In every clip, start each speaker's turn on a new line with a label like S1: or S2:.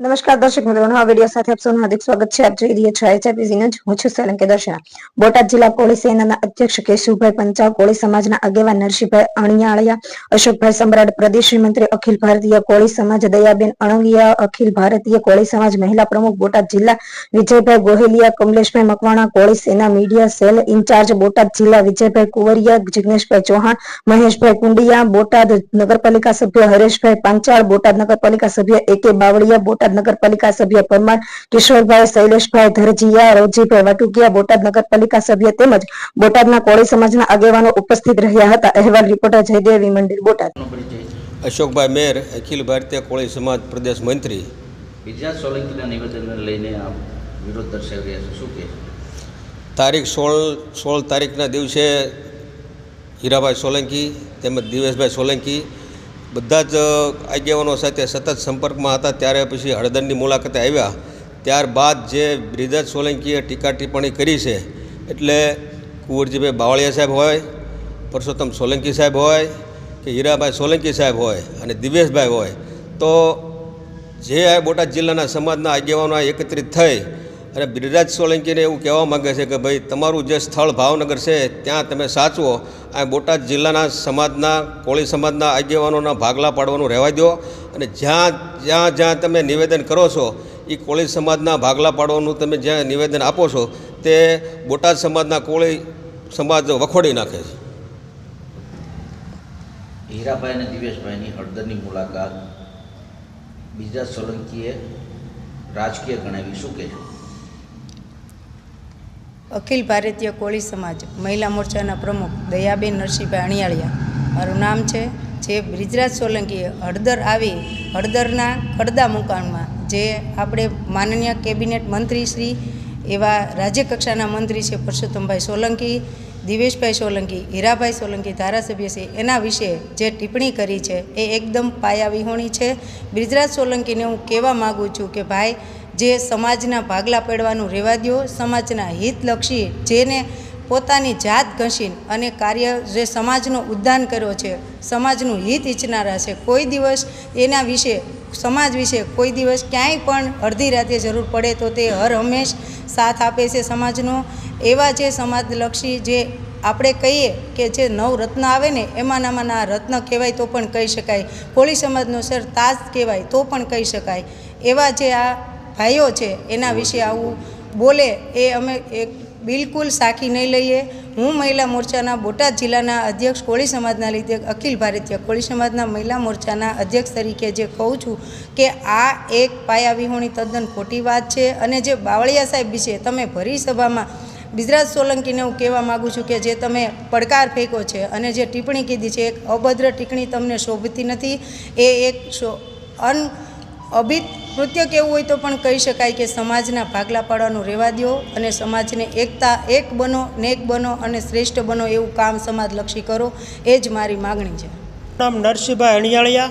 S1: નમસ્કાર દર્શક મિત્રો નવા વીડિયો સાથે આપ સૌનું હાર્દિક સ્વાગત છે. આપ જોઈ રહ્યા છો એચઆઈપી ન્યૂઝ હું છું સોલંકી દર્શના બોટાદ જિલ્લા પોલીસ સેનાના અધ્યક્ષ કેશુભાઈ પંચાલ, કોળી સમાજના આગેવાન નરસિંહભાઈ અણિયાળિયા, અશોકભાઈ સમ્રાટ, પ્રદેશ મંત્રી અખિલ ભારતીય કોળી સમાજ, દયાબેન અણંગિયા, અખિલ ભારતીય કોળી સમાજ, મહિલા પ્રમુખ, બોટાદ જિલ્લા વિજયભાઈ ગોહેલિયા, કમલેશભાઈ મકવાણા, કોળી સેના મીડિયા સેલ ઇન્ચાર્જ, બોટાદ જિલ્લા વિજયભાઈ કુંવરિયા, જિગ્નેશભાઈ ચૌહાણ, મહેશભાઈ કુંડિયા, બોટાદ નગરપાલિકા સભ્ય હરેશભાઈ પાંચાળ બોટાદ નગરપાલિકા સભ્ય એ કે બાવળિયા, બોટાદ નગરપાલિકા સભ્ય પરમાર કિશોરભાઈ શૈલેષભાઈ ધરજીયા રોજીભાઈ વાટુકિયા બોટાદ નગરપાલિકા સભ્ય તેમજ બોટાદના કોળી સમાજના આગેવાનો ઉપસ્થિત રહ્યા હતા. અહેવાલ રિપોર્ટર જયદેવી મંદિર બોટાદ.
S2: અશોકભાઈ મેર અખિલ ભારતીય કોળી સમાજ પ્રદેશ મંત્રી.
S3: બીજા સોલંકીના નિવેદનને લઈને આપ વિરોધ દર્શાવી રહ્યા છો. શું કહે
S2: તારીખ સોળ સોળ તારીખના દિવસે હીરાભાઈ સોલંકી તેમજ દિવેશભાઈ સોલંકી બધા જ આગેવાનો સાથે સતત સંપર્કમાં હતા. ત્યારે પછી હળદરની મુલાકાતે આવ્યા. ત્યારબાદ જે બ્રિજરાજ સોલંકીએ ટીકા ટિપ્પણી કરી છે, એટલે કુંવરજીભાઈ બાવળિયા સાહેબ હોય, પરસોત્તમ સોલંકી સાહેબ હોય કે હીરાભાઈ સોલંકી સાહેબ હોય અને દિવેશભાઈ હોય, તો જે આ બોટાદ જિલ્લાના સમાજના આગેવાનો એકત્રિત થઈ અને બિરરાજ સોલંકીને એવું કહેવા માગે છે કે ભાઈ, તમારું જે સ્થળ ભાવનગર છે, ત્યાં તમે સાચવો. આ બોટાદ જિલ્લાના સમાજના, કોળી સમાજના આગેવાનોના ભાગલા પાડવાનું રહેવા દો અને જ્યાં જ્યાં જ્યાં તમે નિવેદન કરો છો એ કોળી સમાજના ભાગલા પાડવાનું તમે જ્યાં નિવેદન આપો છો, તે બોટાદ સમાજના કોળી સમાજ વખોડી નાખે છે.
S3: હીરાભાઈ અને દિવેશભાઈની હળદરની મુલાકાત. બીજા સોલંકીએ રાજકીય ગણાવી. શું કહેશો?
S4: અખિલ ભારતીય કોળી સમાજ, મહિલા મોરચાના પ્રમુખ દયાબેન નરસિંહભાઈ અણિયાળિયા. મારું નામ છે જે બ્રિજરાજ સોલંકીએ હળદર આવી હળદરના કડદા મુકાણમાં જે આપણે માનનીય કેબિનેટ મંત્રી શ્રી એવા રાજ્યકક્ષાના મંત્રી છે પરસોત્તમભાઈ સોલંકી, દિવેશભાઈ સોલંકી, હીરાભાઈ સોલંકી, ધારાસભ્ય છે. એના વિશે જે ટિપ્પણી કરી છે એ એકદમ પાયા વિહોણી છે. બ્રિજરાજ સોલંકીને હું કહેવા માગું છું કે ભાઈ જે સમાજના ભાગલા પડવાનું રહેવા દો સમાજના હિતલક્ષી, જેને પોતાની જાત ઘસીને અને કાર્ય જે સમાજનો ઉદ્ધાન કર્યો છે, સમાજનું હિત ઈચ્છનારા છે. કોઈ દિવસ એના વિશે, સમાજ વિશે કોઈ દિવસ ક્યાંય પણ અડધી રાતે જરૂર પડે તો તે હર હંમેશ સાથ આપે છે સમાજનો. એવા જે સમાજલક્ષી જે આપણે કહીએ કે જે નવ રત્ન આવે ને એમાંનામાંના રત્ન કહેવાય તો પણ કહી શકાય. કોળી સમાજનો સર તાજ કહેવાય તો પણ કહી શકાય. એવા જે આ ભાઈઓ છે, એના વિશે આવું બોલે, એ અમે એક બિલકુલ સાખી નહીં લઈએ. હું મહિલા મોરચાના બોટાદ જિલ્લાના અધ્યક્ષ કોળી સમાજના લીધે અખિલ ભારતીય કોળી સમાજના મહિલા મોરચાના અધ્યક્ષ તરીકે જે કહું છું કે આ એક પાયા વિહોણી તદ્દન ખોટી વાત છે અને જે બાવળિયા સાહેબ વિશે તમે ભરી સભામાં બિજરાજ સોલંકીને હું કહેવા માગું છું કે જે તમે પડકાર ફેંકો છે અને જે ટિપ્પણી કીધી છે, એક અભદ્ર ટિપ્પણી તમને શોભતી નથી, એ એક અન અભિત કૃત્ય કેવું હોય તો પણ કહી શકાય કે સમાજના ભાગલા પાડવાનું રહેવા દો અને સમાજને એકતા, એક બનો, નેક બનો અને શ્રેષ્ઠ બનો એવું કામ સમાજલક્ષી કરો, એ જ મારી માગણી છે.
S5: નામ નરસિંહભાઈ અણિયાળિયા,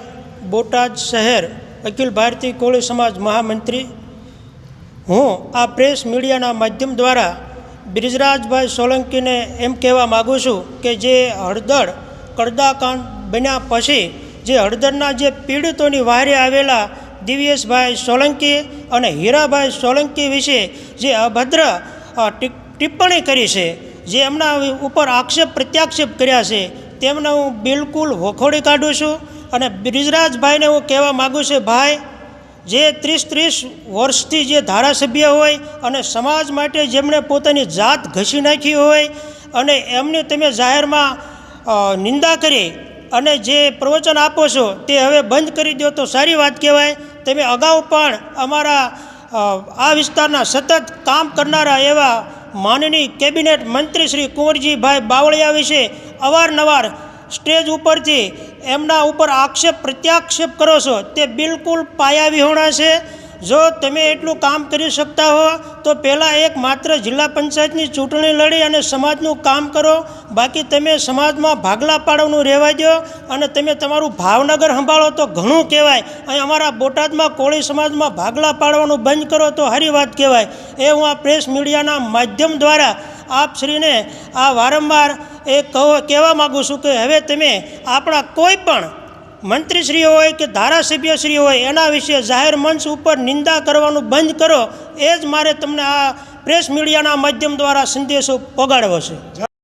S5: બોટાદ શહેર, અખિલ ભારતીય કોળી સમાજ મહામંત્રી. હું આ પ્રેસ મીડિયાના માધ્યમ દ્વારા બ્રિજરાજભાઈ સોલંકીને એમ કહેવા માગું છું કે જે હળદર, કડદાકાંડ બન્યા પછી, જે હળદરના જે પીડિતોની વારે આવેલા દિવ્યેશભાઈ સોલંકી અને હીરાભાઈ સોલંકી વિશે જે અભદ્ર ટિપ્પણી કરી છે, જે એમના ઉપર આક્ષેપ પ્રત્યાક્ષેપ કર્યા છે, તેમને હું બિલકુલ વખોડી કાઢું છું અને બ્રિજરાજભાઈને હું કહેવા માગું છું, ભાઈ, જે ત્રીસ ત્રીસ વર્ષથી જે ધારાસભ્ય હોય અને સમાજ માટે જેમણે પોતાની જાત ઘસી નાખી હોય અને એમની તમે જાહેરમાં નિંદા કરી અને જે પ્રવચન આપો છો તે હવે બંધ કરી દો તો સારી વાત કહેવાય. તમે અગાઉ પણ અમારા આ વિસ્તારના સતત કામ કરનારા એવા માનનીય કેબિનેટ મંત્રી શ્રી કુંવરજીભાઈ બાવળિયા વિશે અવારનવાર સ્ટેજ ઉપરથી એમના ઉપર આક્ષેપ, પ્રત્યાક્ષેપ કરો છો, તે બિલકુલ પાયા વિહોણા છે. જો તમે એટલું કામ કરી શકતા હો, તો પહેલાં એક માત્ર જિલ્લા પંચાયતની ચૂંટણી લડી અને સમાજનું કામ કરો. બાકી તમે સમાજમાં ભાગલા પાડવાનું રહેવા દો અને તમે તમારું ભાવનગર સંભાળો તો ઘણું કહેવાય. અને અમારા બોટાદમાં કોળી સમાજમાં ભાગલા પાડવાનું બંધ કરો તો હારી વાત કહેવાય. એ હું આ પ્રેસ મીડિયાના માધ્યમ દ્વારા આપ શ્રીને આ વારંવાર એ કહો, કહેવા માગું છું કે હવે તમે આપણા કોઈ પણ મંત્રીશ્રીઓ હોય કે ધારાસભ્યશ્રી હોય, એના વિશે જાહેર મંચ ઉપર નિંદા કરવાનું બંધ કરો, એ જ મારે તમને આ પ્રેસ મીડિયાના માધ્યમ દ્વારા સંદેશો પગાડવો છે.